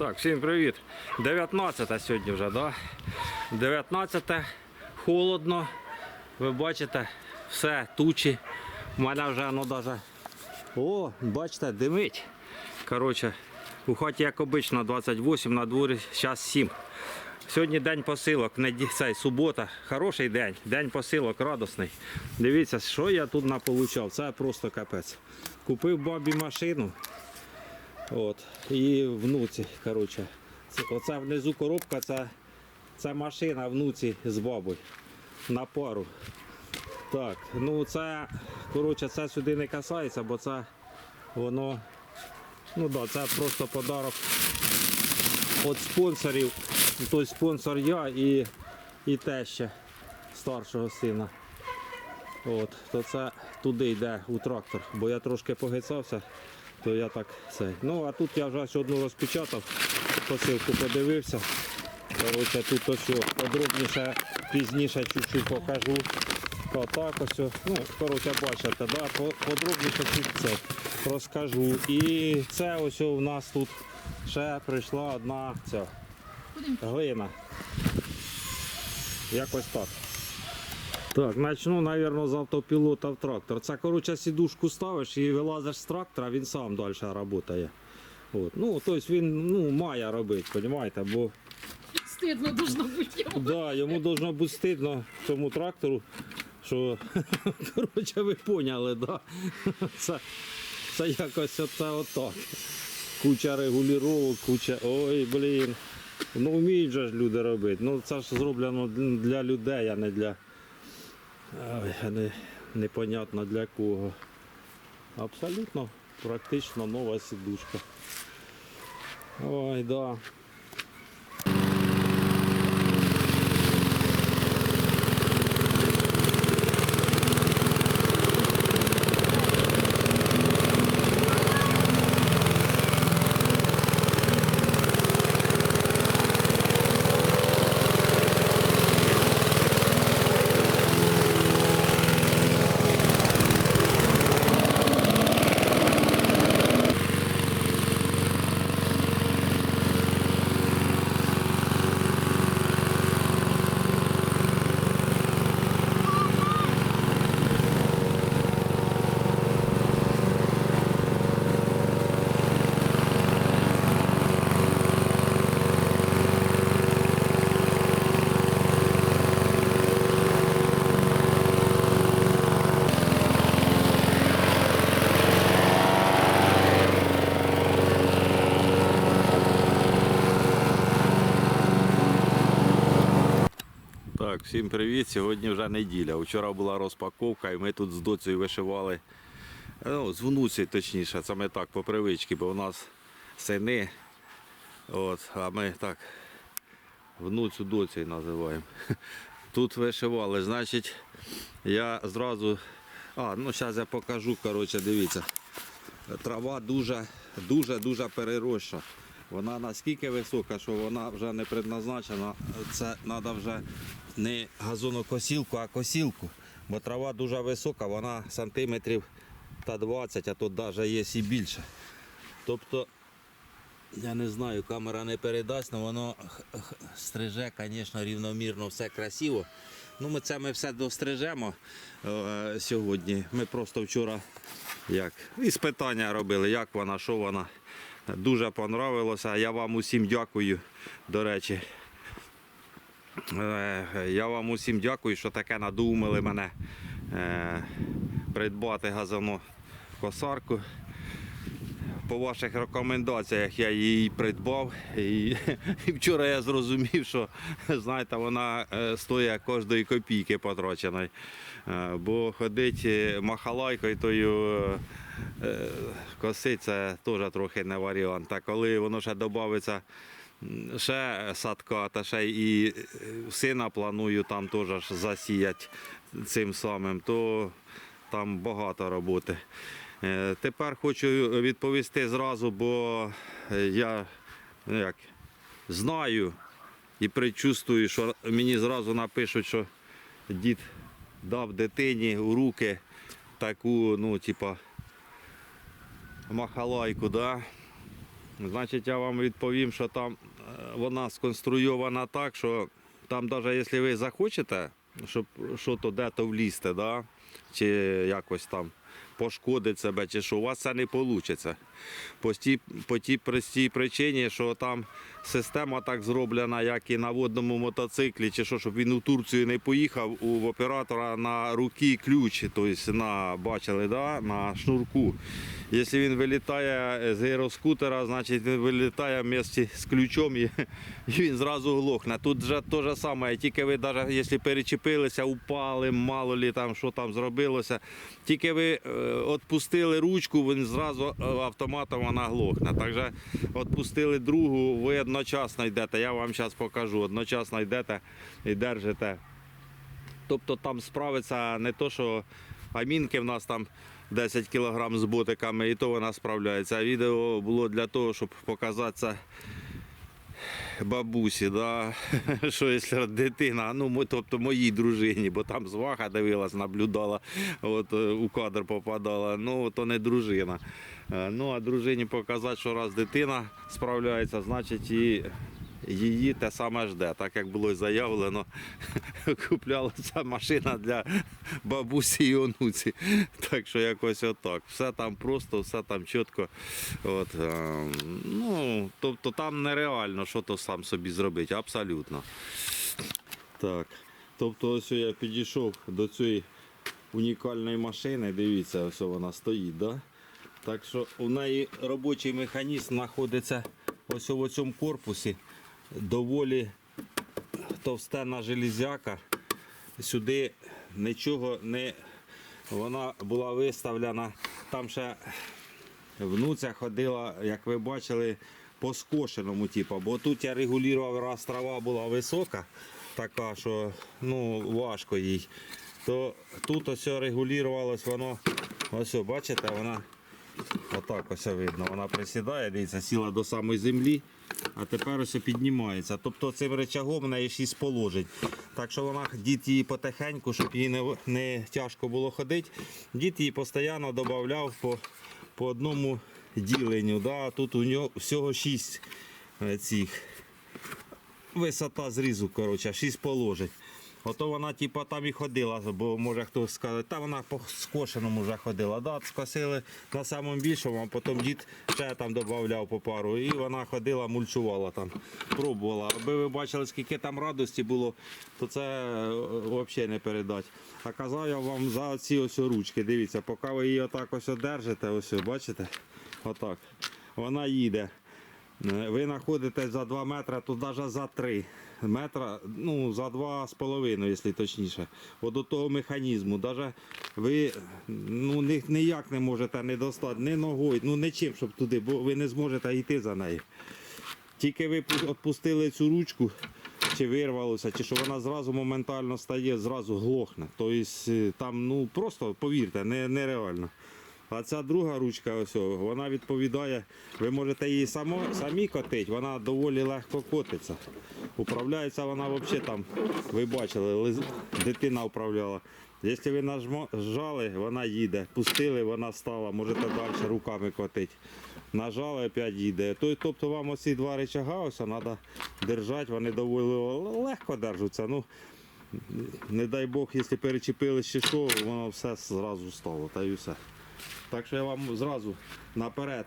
Так, всім привіт. 19 сьогодні вже, да? 19 холодно. Ви бачите, все, тучі. У мене вже ну даже. О, бачите, димить. Коротше, у хаті, як обично, 28 на дворі, зараз 7. Сьогодні день посилок, цей, субота, хороший день, день посилок радісний. Дивіться, що я тут наполучав. Це просто капець. Купив бабі машину. От. І внуці, коротше. Це, оце внизу коробка, це, це машина внуці з бабою. На пару. Так, ну це, коротше, це сюди не касається, бо це воно. Ну да, це просто подарок від спонсорів. Той спонсор я і, і теща старшого сина. От, то це туди йде у трактор, бо я трошки погицався, то я так цей. Ну а тут я вже одну розпечатав, посилку подивився. Коротше, тут ось подробніше, пізніше чуть-чуть покажу. Отак ось. Ну, коротше, бачите, да? подробніше тут це розкажу. І це ось у нас тут ще прийшла одна ця глина. Якось так. Так, почну, мабуть, з автопілота в трактор. Це, коротше, сідушку ставиш і вилазиш з трактора, він сам далі працює. От. Ну, тобто він ну, має робити, розумієте? Бо Стыдно должно быть ему. да, йому должно бути стидно цьому трактору, що коротше, ви поняли, да? Це, це якось оце отак. Куча регулювання, куча. Ой, блін. Ну вміють же ж люди робити. Ну це ж зроблено для людей, а не для. Не, непонятно для кого. Абсолютно практично нова сідушка. Ой, да. Так, всім привіт. Сьогодні вже неділя. Вчора була розпаковка і ми тут з доцею вишивали. Ну, з внуці, точніше, це ми так по привичці, бо у нас сини. От, а ми так внуцю доцею називаємо. Тут вишивали, значить, я зразу. А, ну зараз я покажу, коротше, дивіться. Трава дуже, дуже, дуже переросша. Вона наскільки висока, що вона вже не предназначена. Це треба вже не газонокосілку, а косілку. Бо трава дуже висока, вона сантиметрів та 20, а тут навіть є і більше. Тобто, я не знаю, камера не передасть, але воно стриже, звісно, рівномірно, все красиво. Ну, ми це ми все дострижемо е, сьогодні. Ми просто вчора як, іспитання робили, як вона, що вона. Дуже понравилося. Я вам усім дякую, до речі. Е, Я вам усім дякую, що таке надумали мене е, придбати газону косарку. По ваших рекомендаціях я її придбав. І, і вчора я зрозумів, що знаєте, вона е, стоїть кожної копійки потраченої. Бо ходить махалайкою тою е, косить, це теж трохи не варіант. А коли воно ще додається ще садка, та ще і е, сина планую там теж засіяти цим самим, то там багато роботи. Е, Тепер хочу відповісти зразу, бо я ну як, знаю і предчувствую, що мені зразу напишуть, що дід дав дитині у руки таку, ну, типа, махалайку, да? Значить, я вам відповім, що там е, вона сконструйована так, що там, навіть якщо ви захочете, щоб що то де-то влізти, да? чи якось там пошкодити себе, чи що, у вас це не вийде. По тій, по тій простій причині, що там система так зроблена, як і на водному мотоциклі, чи що, щоб він у Турцію не поїхав, у оператора на руки ключ, тобто на, бачили, да? на шнурку. Якщо він вилітає з гіроскутера, значить він вилітає вместе з ключом і, і він зразу глохне. Тут же те ж саме, тільки ви навіть якщо перечепилися, упали, мало лі там, що там зробилося, тільки ви е, відпустили ручку, він зразу е, автоматом вона глохне. Так же відпустили другу, ви одночасно йдете. Я вам зараз покажу. Одночасно йдете і держите. Тобто там справиться не то, що амінки в нас там 10 кг з ботиками, і то вона справляється. А відео було для того, щоб показати це бабусі, да? що якщо дитина, ну тобто моїй дружині, бо там зваха дивилась, наблюдала, от, е, у кадр попадала, ну то не дружина. Е, Ну а дружині показати, що раз дитина справляється, значить і її те саме жде. Так як було заявлено, куплялася машина для бабусі і онуці. Так що якось отак. Все там просто, все там чітко. От, е, ну, тобто там нереально, що то сам собі зробити, абсолютно. Так. Тобто ось я підійшов до цієї унікальної машини, дивіться, ось вона стоїть, да? Так що у неї робочий механізм знаходиться ось у цьому корпусі. Доволі товстена железяка. Сюди нічого не. Вона була виставлена. Там ще внуця ходила, як ви бачили, по скошеному, типу. бо тут я регулював, раз трава була висока, така, що ну, важко їй. То тут ось регулювалось воно, ось, бачите, вона отак ось видно. Вона присідає, дивіться, сіла до самої землі, а тепер ось піднімається. Тобто цим речагом в неї 6 положень. Так що вона дід її потихеньку, щоб їй не, не тяжко було ходити. Дід її постійно додавав по, по одному діленню. Да? Тут у нього всього 6 цих висота зрізу, коротше, 6 положень. Ото вона типа там і ходила, бо може хтось скаже, та вона по скошеному вже ходила. Да, скосили на самому більшому, а потім дід ще там додавав по пару. І вона ходила, мульчувала там, пробувала. Аби ви бачили, скільки там радості було, то це взагалі не передати. А казав я вам за ці ось ручки. Дивіться, поки ви її отак ось одержите, ось бачите? Отак. Вона їде. Е, Ви знаходитесь за 2 метри, тут навіть за 3 метра, ну за 2,5, якщо точніше. От до того механізму. Навіть ви ну, ні- ніяк не можете не достати ні ногою, ну нічим, щоб туди, бо ви не зможете йти за нею. Тільки ви відпустили цю ручку, чи вирвалося, чи що вона зразу моментально стає, зразу глохне. Тобто там ну просто повірте, не, нереально. А ця друга ручка, ось, вона відповідає, ви можете її само, самі котити, вона доволі легко котиться. Управляється вона взагалі там, ви бачили, дитина управляла. Якщо ви нажали, вона їде. Пустили, вона стала, можете далі руками котити. Нажали, опять їде. Тобто вам оці два рычага ось треба держати, вони доволі легко держаться. Ну, не дай Бог, якщо перечепили чи що, воно все зразу стало, та й все. Так що я вам зразу наперед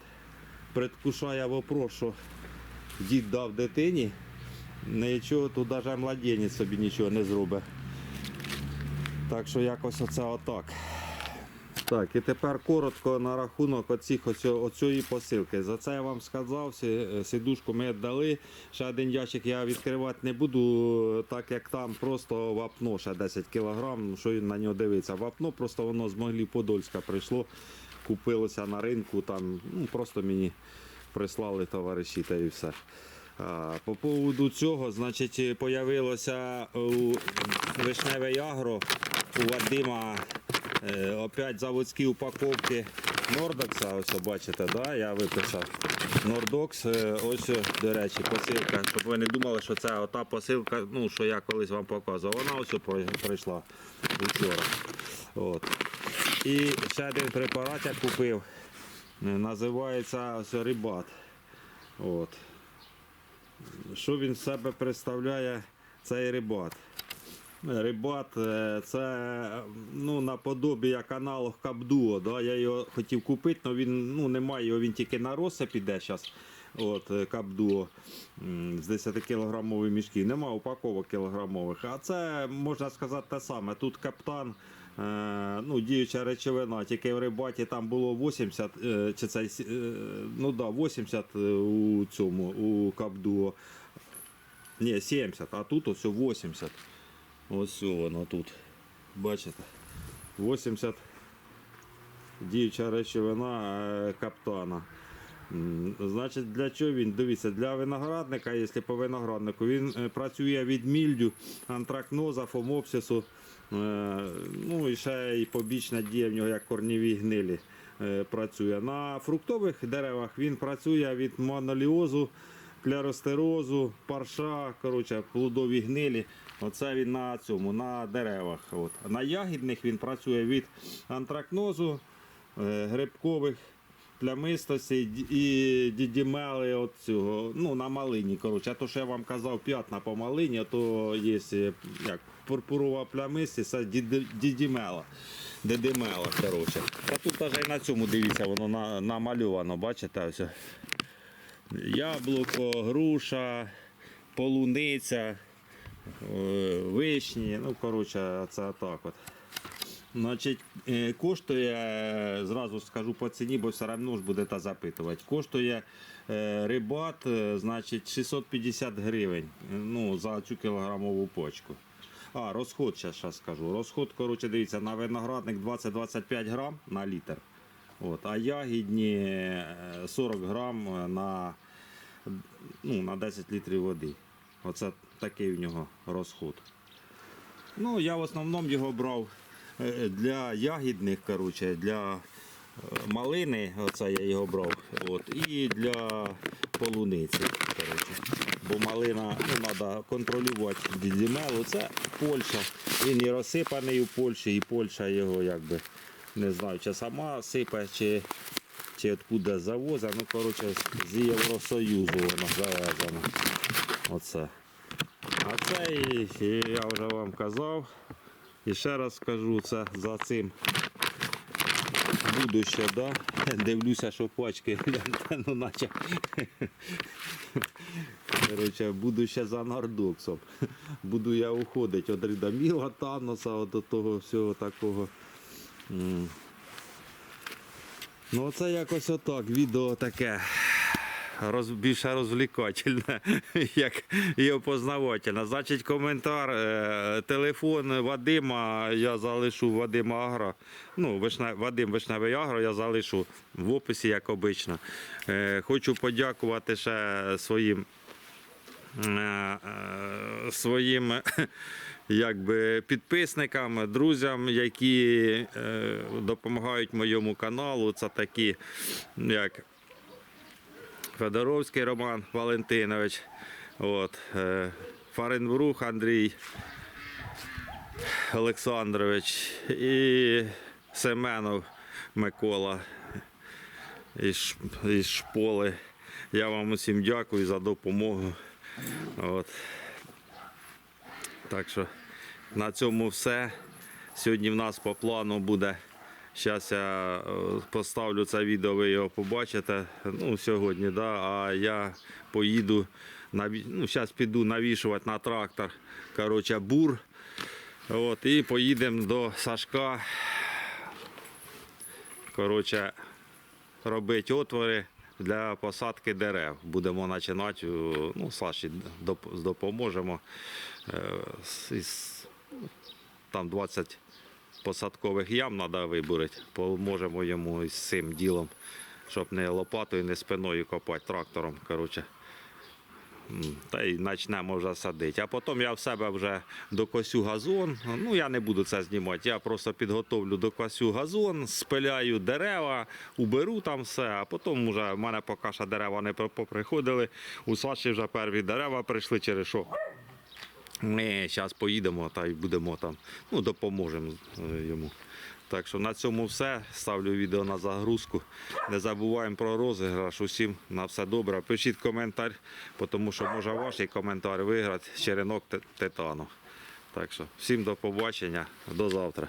предвкушаю вопрос, що дід дав дитині, нічого тут навіть младенець собі нічого не зробить. Так що якось оце отак. Так, і тепер коротко на рахунок оцих, оцю, оцієї посилки. За це я вам сказав, сі- сідушку ми дали. Ще один ящик я відкривати не буду, так як там просто вапно ще 10 кг, що він на нього дивиться. Вапно просто воно з Могилів Подольська прийшло, купилося на ринку, там ну, просто мені прислали товариші та і все. А, По поводу цього, значить, появилося у вишневе ягро у Вадима е, опять заводські упаковки Нордокса. Ось бачите, да? я виписав. Нордокс, е, ось, до речі, посилка, щоб ви не думали, що це ота посилка, ну, що я колись вам показував. Вона ось про- прийшла вчора. От. І ще один препарат я купив. Називається рибат. От. Що він з себе представляє цей рибат? Рибат е, це ну, наподобі аналог Кабдуо. Да? Я його хотів купити, але він ну, немає його, він тільки на роса піде зараз. От, е, Кабдуо з 10 кілограмових мішків. Нема упаковок кілограмових. А це можна сказати те саме. Тут каптан, ну, діюча речовина, тільки в рибаті там було 80, е, чи це, е, ну да, 80 у цьому, у Кабдуо. Ні, 70, а тут ось 80. Ось воно тут. Бачите? 80 діюча речовина е, каптана. Значить, для чого він? Дивіться, для виноградника, якщо по винограднику, він е, працює від мільдю, антракноза, фомопсису. Е, Ну і ще і побічна дія в нього, як корніві гнилі. е, Працює. На фруктових деревах він працює від моноліозу, кляростерозу, парша, коротше, плодові гнилі. Оце він на цьому, на деревах. От. На ягідних він працює від антракнозу, е, грибкових плямистості і дідімели от цього, ну, на малині. Коротше. А то, що я вам казав, п'ятна по малині, то є як, пурпурова плямистість, дідімела. Дедимела, коротше. А тут навіть на цьому дивіться, воно на, намальовано, бачите? Ось. Яблуко, груша, полуниця, е, вишні. Ну, коротше, це так от. Значить, е, коштує, е, зразу скажу по ціні, бо все одно ж будете запитувати. Коштує рибат, значить, 650 гривень ну, за цю кілограмову почку. А, розход зараз скажу. Розход, коротше, дивіться, на виноградник 20-25 грам на літр. От, а ягідні е, 40 грам на, ну, на 10 літрів води. Оце такий в нього розход. Ну, я в основному його брав е, для ягідних, коротше, для е, малини, оце я його брав, от, і для полуниці. Коротше. Бо малина ну, треба контролювати дідімелу. Це Польща. Він і розсипаний у Польщі, і Польща його якби не знаю, чи сама сипе, чи, чи откуда завозить. Ну, коротше, з Євросоюзу воно завезено. Оце. А це і- і я вже вам казав. І ще раз скажу, це за цим будуще, да? Дивлюся, що пачки, ну наче. Короче, буду ще за нардоксом. Буду я уходити від ридаміла Таноса, до того всього такого. Ну, оце якось отак, відео таке роз, більше розвлікательне, як і опознавательне. Значить, коментар, е, телефон Вадима я залишу Вадима Агро. Ну, вишне, Вадим Вишневий Агро я залишу в описі, як обично. Е, хочу подякувати ще своїм. е, Своїм якби, підписникам, друзям, які допомагають моєму каналу. Це такі, як Федоровський Роман Валентинович, от, е, Фаренбрух Андрій Олександрович і Семенов Микола із, шполи. Я вам усім дякую за допомогу. От. Так що на цьому все. Сьогодні в нас по плану буде. Зараз я е, поставлю це відео, ви його побачите. Ну, сьогодні, да, а я поїду, ну, зараз піду навішувати на трактор коротше, бур. От, і поїдемо до Сашка. Коротше, робити отвори для посадки дерев. Будемо починати, е, ну, Саші допоможемо. Е, там 20 посадкових ям треба вибурити. Поможемо йому із цим ділом, щоб не лопатою, не спиною копати трактором. Коротше. Та й почнемо вже садити. А потім я в себе вже докосю газон. Ну, я не буду це знімати. Я просто підготовлю докосю газон, спиляю дерева, уберу там все, а потім вже в мене поки що дерева не поприходили. У Саші вже перві дерева прийшли через що. Ми зараз поїдемо та й будемо там, ну, допоможемо е, йому. Так що на цьому все. Ставлю відео на загрузку. Не забуваємо про розіграш. Усім на все добре. Пишіть коментар, тому що може ваш коментар виграти черенок титану. Так що всім до побачення, до завтра.